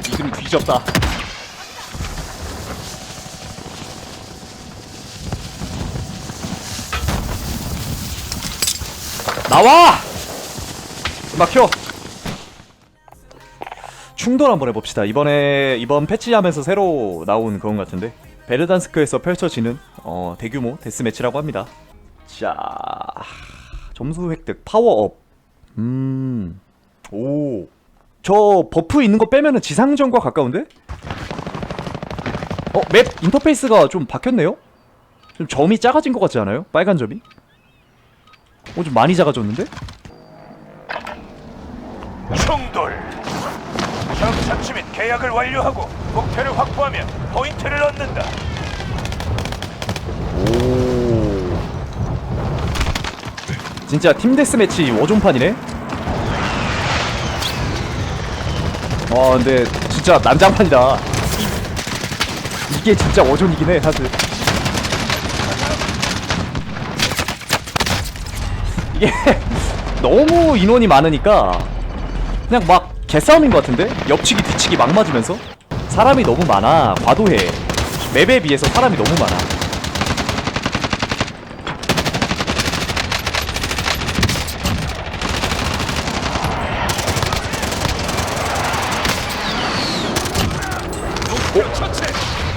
니들이 뒤졌다. 나와! 막혀. 충돌 한번 해봅시다. 이번에 이번 패치하면서 새로 나온 그건 같은데 베르단스크에서 펼쳐지는 어, 대규모 데스 매치라고 합니다. 자, 점수 획득, 파워업. 음, 오, 저 버프 있는 거 빼면은 지상전과 가까운데? 어, 맵 인터페이스가 좀 바뀌었네요. 좀 점이 작아진 것 같지 않아요? 빨간 점이? 어, 좀 많이 작아졌는데? 충돌. 적 착취 및 계약을 완료하고 목표를 확보하면 포인트를 얻는다. 오. 진짜 팀 데스매치 워존판이네. 와 근데 진짜 난장판이다. 이- 이게 진짜 워존이긴 해 사실. 이게 너무 인원이 많으니까 그냥 막 개싸움인 것 같은데 옆치기 뒤치기 막 맞으면서 사람이 너무 많아 과도해 맵에 비해서 사람이 너무 많아.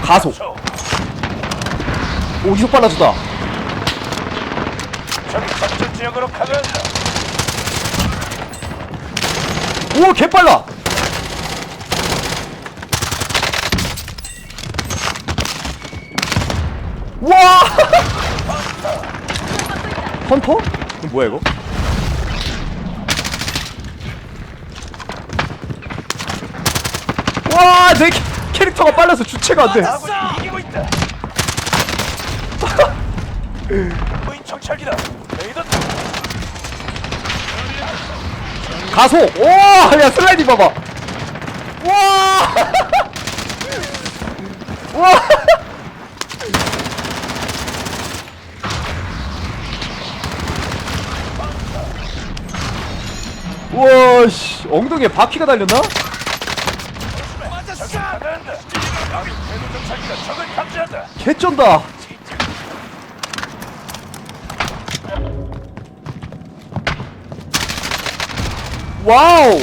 가속. 저오 이속 빨라졌다. 지역으로. 오 개빨라. 와. 헌터? 이거 뭐야 이거? 와, 내 캐- 캐릭터가 빨라서 주체가 안 돼. 아군이 이기고 있다. 무인 정찰기다. 레이더 가속! 오! 야, 슬라이딩 봐봐! 와! 와! 우와, 씨. 엉덩이에 바퀴가 달렸나? 적을 감지한다. 개쩐다! 와우!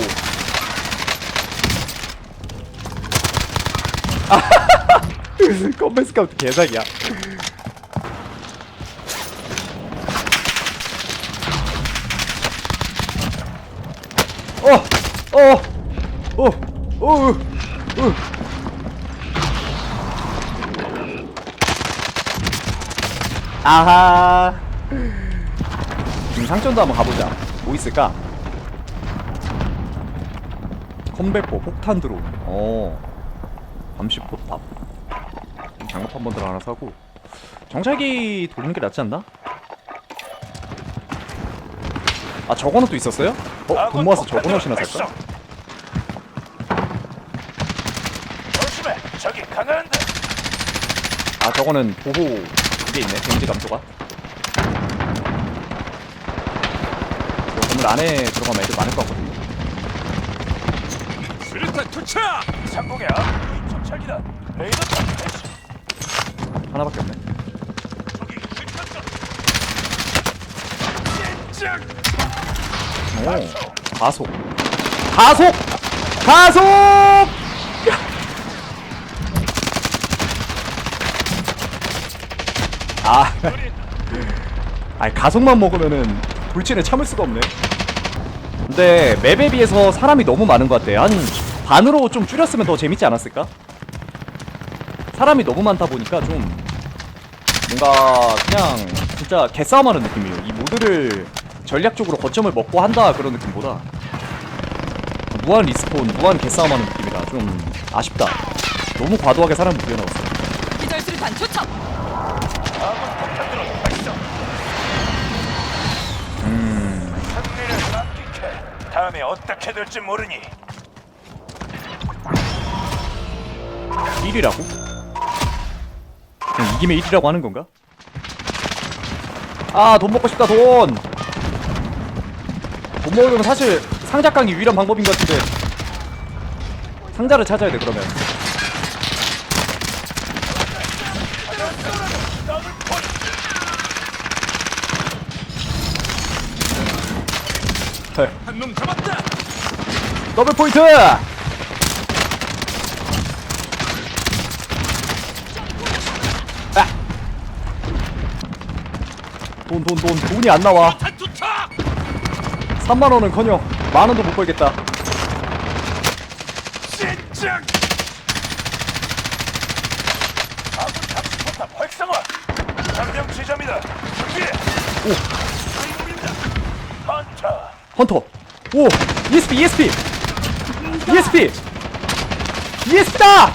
컴뱃 스카우트 개사기야. 어! 어! 어! 어! 어! 아하. 음, 상점도 한번 가보자. 뭐 있을까? 컴백포, 폭탄 드론. 어. 잠시 포탑. 장갑 한번더 하나 사고. 정찰기 돌리는 게 낫지 않나? 아 저거는 또 있었어요? 어? 돈 모아서 저거 넣으시나 살까? 조심해. 적이 강한다. 아 저거는 보호 그게 있네 데미지 감소가. 저 건물 안에 들어가면 애들 많을 것 같거든요. 수류탄 아군 무인 정찰기다. 레이더 탐지. 하나밖에 없네. 적이 실격자. 진짜. 오 가속. 가속! 가속 아. 아니 가속만 먹으면은 불치를 참을 수가 없네. 근데 맵에 비해서 사람이 너무 많은 것 같아. 한 반으로 좀 줄였으면 더 재밌지 않았을까? 사람이 너무 많다 보니까 좀 뭔가 그냥 진짜 개싸움하는 느낌이에요. 이 모드를 전략적으로 거점을 먹고 한다 그런 느낌보다 무한 리스폰, 무한 개싸움하는 느낌이라 좀 아쉽다. 너무 과도하게 사람을 부여넣었어. 기절 수류탄 투척 아군. 다음에 어떻게 될지 모르니 1위라고? 그냥 이기면 1위라고 하는 건가? 아, 돈 먹고 싶다, 돈! 돈 먹으려면 사실 상작강이 유일한 방법인 것 같은데. 상자를 찾아야 돼 그러면 더블 포인트. 헐. 한놈 잡았다. 더블 포인트 아! 돈 돈 돈 돈이 안 나와 단투차. 3만 원은 커녕 만 원도 못 벌겠다 진작. 아군 탑스포탑 활성화. 점령 지점이다. 준비. 오 헌터. 오 ESP ESP ESP ESP다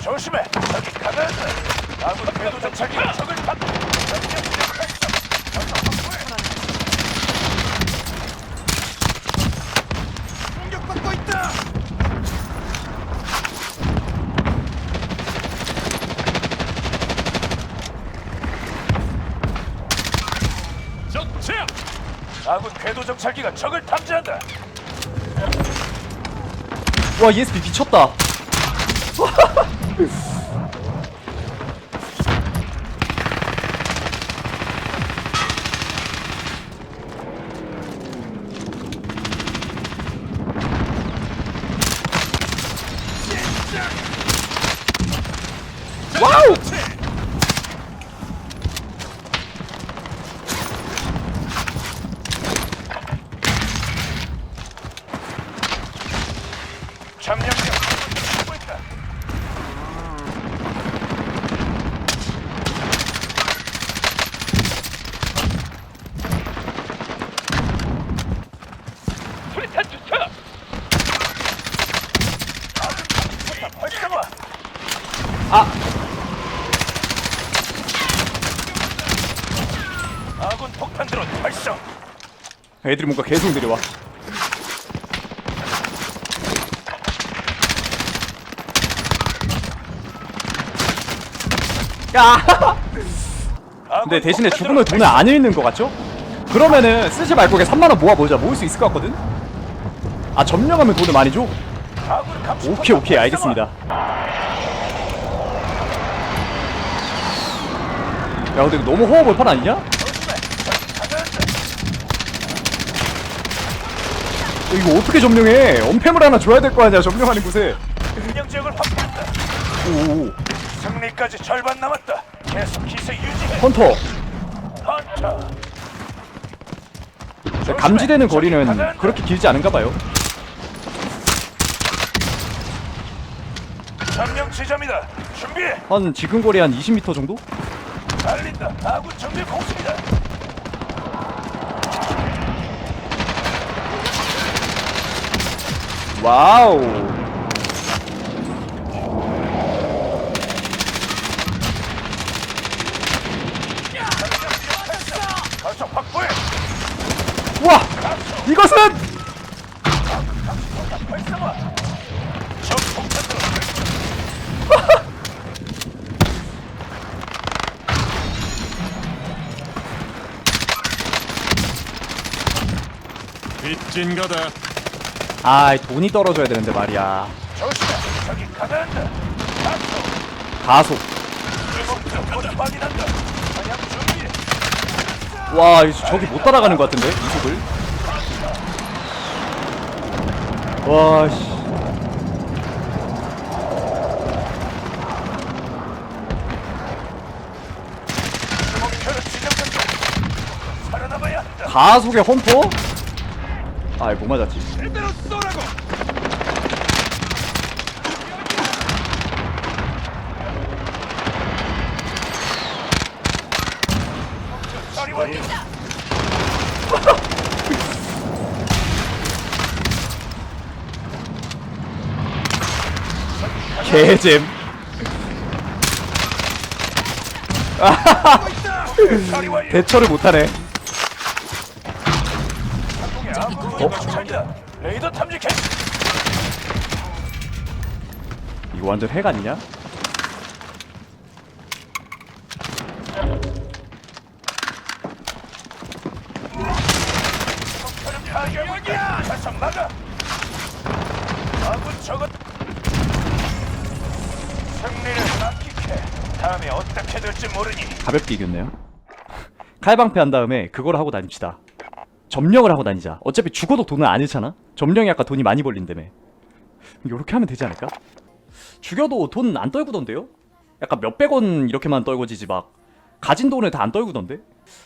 조심해. 가다한다. 아군 궤도 정찰기가 적을 탑. 점령 지점 활성. 전방 확보해. 공격받고 있다. 적체 아군 궤도 정찰기가 적을 탐지한다. 와 ESP 미쳤다 와우 점령력 하고 있다. 수리탄 투척! 아군 포탑 활성화! 아 아군 폭탄 드론 활성! 애들이 뭔가 계속 내려와 야 근데 대신에 죽으면 돈을 안 잃는 거 같죠? 그러면은 쓰지 말고 그냥 3만원 모아보자 모을 수 있을 것 같거든? 아 점령하면 돈을 많이 줘? 오케이 오케이! 알겠습니다 야 근데 너무 허허벌 판 아니냐? 조심해! 저기 가다한다. 어, 이거 어떻게 점령해 엄폐물 하나 줘야 될 거 아니야 점령하는 곳에 운영 지역을 확보했다. 오오 승리까지 절반 남았다. 계속 기세 유지해. 헌터 헌터. 네, 감지되는 거리는 그렇게 길지 않은가 봐요 점령 지점이다. 준비해. 한 지금 거리 한 20m 정도? 달린다. 아군 정밀 공습이다. 와우. 와 이것은 폭탄으로 빚진거다. 아 돈이 떨어져야 되는데 말이야 가속. 와 이거 저기 못 따라가는 것 같은데 이속을 와씨. 가속의 헌터? 아이 못 맞았지 제대로 쏘라고. 처리 완료. 개잼 처리 완료. 대처를 못하네 정찰기다. 레이더 탐지캔. 이거 완전 핵 아니냐? 가볍게 이겼네요. 칼방패 한 다음에 그걸 하고 다닙시다. 점령을 하고 다니자. 어차피 죽어도 돈은 안 잃잖아. 점령이 아까 돈이 많이 벌린다며. 이렇게 하면 되지 않을까? 죽여도 돈 안 떨구던데요? 약간 몇백 원 이렇게만 떨궈지지 막 가진 돈을 다 안 떨구던데?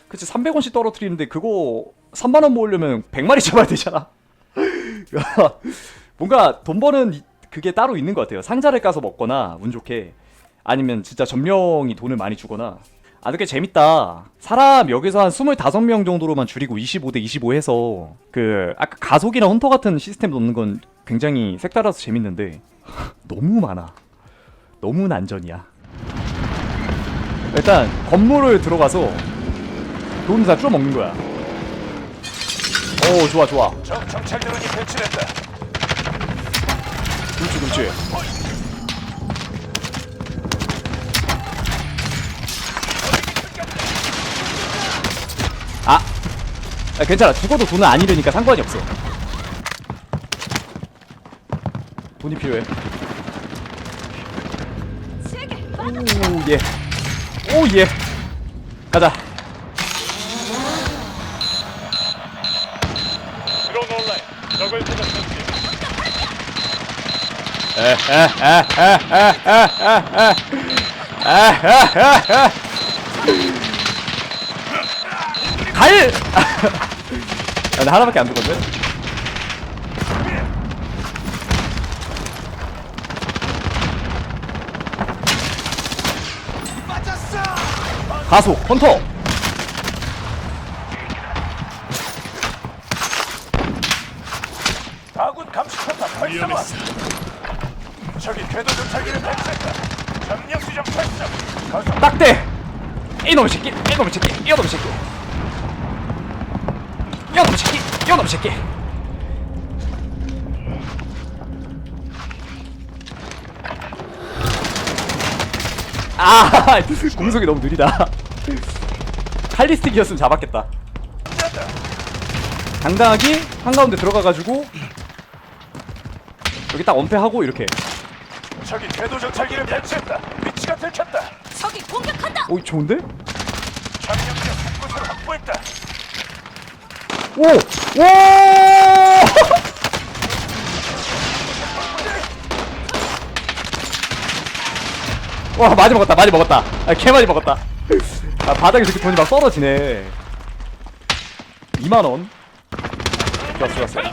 그치 300원씩 떨어뜨리는데 그거 3만 원 모으려면 100마리 잡아야 되잖아. 뭔가 돈 버는 이- 그게 따로 있는 것 같아요. 상자를 까서 먹거나 운 좋게 아니면 진짜 점령이 돈을 많이 주거나 아 되게 재밌다. 사람 여기서 한 25명 정도로만 줄이고 25대 25 해서 그 아까 가속이나 헌터 같은 시스템 넣는 건 굉장히 색달라서 재밌는데 너무 많아. 너무 난전이야. 일단 건물을 들어가서 돈 다 쪼 먹는 거야. 오 좋아 좋아. 적 정찰 드론이 배치된다. 그렇지 그렇지 아 괜찮아 죽어도 돈은 안 잃으니까 상관이 없어 돈이 필요해 오 예 오 예 가자 드론 온라인. 적을 찾았습니다. 갈! 야, 나 하나밖에 안 죽었네. 가속, 헌터! 아군 감시탄다 발사마. 적이 궤도 정찰기를 배치했다. 점령 수정 발사. 딱대! 이놈의 새끼! 이놈의 새끼! 이놈의 새끼! 이놈의 새끼! 이놈의 새끼! 아! 공속이 너무 느리다. 칼리스틱이었으면 잡았겠다. 다 당당하게 한가운데 들어가가지고 여기 딱 엄폐하고 이렇게 적이 궤도 정찰기를 배치했다. 위치가 들켰다. 적이 공격한다. 오 좋은데? 점령지역 곳을 확보했다. 오! 오! 와 많이 먹었다 많이 먹었다. 아, 개 많이 먹었다. 아 바닥에서 이렇게 돈이 막 떨어지네. 2만원. 좋았어 좋았어.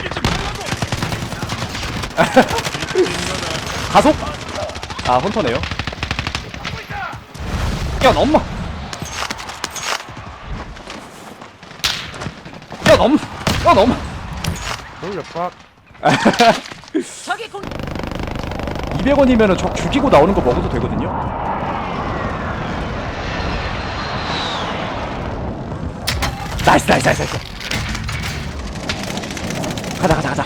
가속? 아 헌터네요. 야넘 어야 넘어 야 넘어 적이 공 200원이면은 적 죽이고 나오는 거 먹어도 되거든요. 나이스 나이스 나이스 나이스. 가자 가자 가자.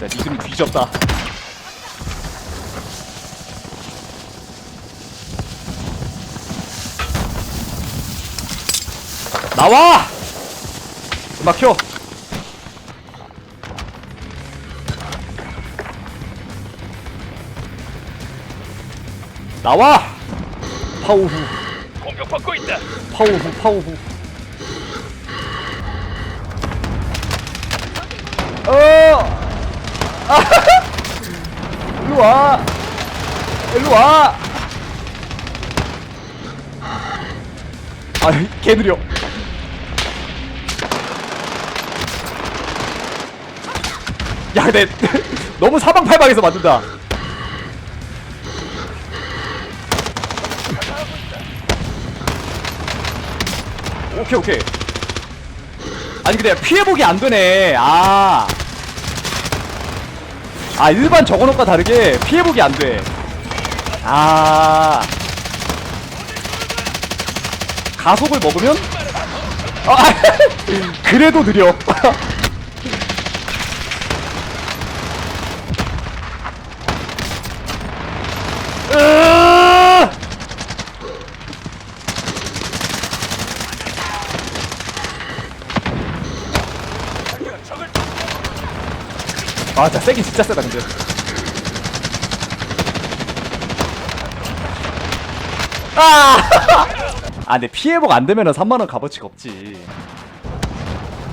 자 리듬 뒤졌다. 나와! 켜. 나와! 파우후, 공격받고 있다. 파우후, 파우후. 어! 아! 일로 와! 일로 와! 아, 개 느려. 야, 근데 너무 사방팔방에서 맞는다. 오케이, 오케이. 아니 근데 피해보기 안 되네. 아. 아, 일반 저거놓과 다르게 피해보기 안 돼. 아. 가속을 먹으면? 아, 그래도 느려. 아, 진짜 세긴 진짜 세다 근데. 아! 아, 근데 피해복 안 되면은 3만 원 값어치가 없지.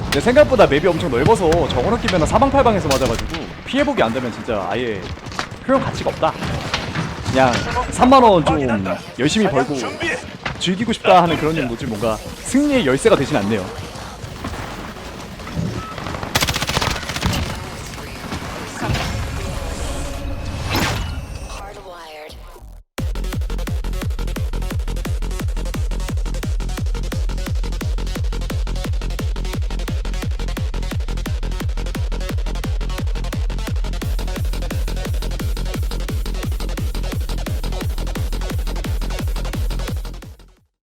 근데 생각보다 맵이 엄청 넓어서 저거로 끼면 사방팔방에서 맞아가지고 피해복이 안 되면 진짜 아예 표현 가치가 없다. 그냥 3만 원 좀 열심히 벌고. 즐기고 싶다 하는 그런 용도지 뭔가 승리의 열쇠가 되진 않네요.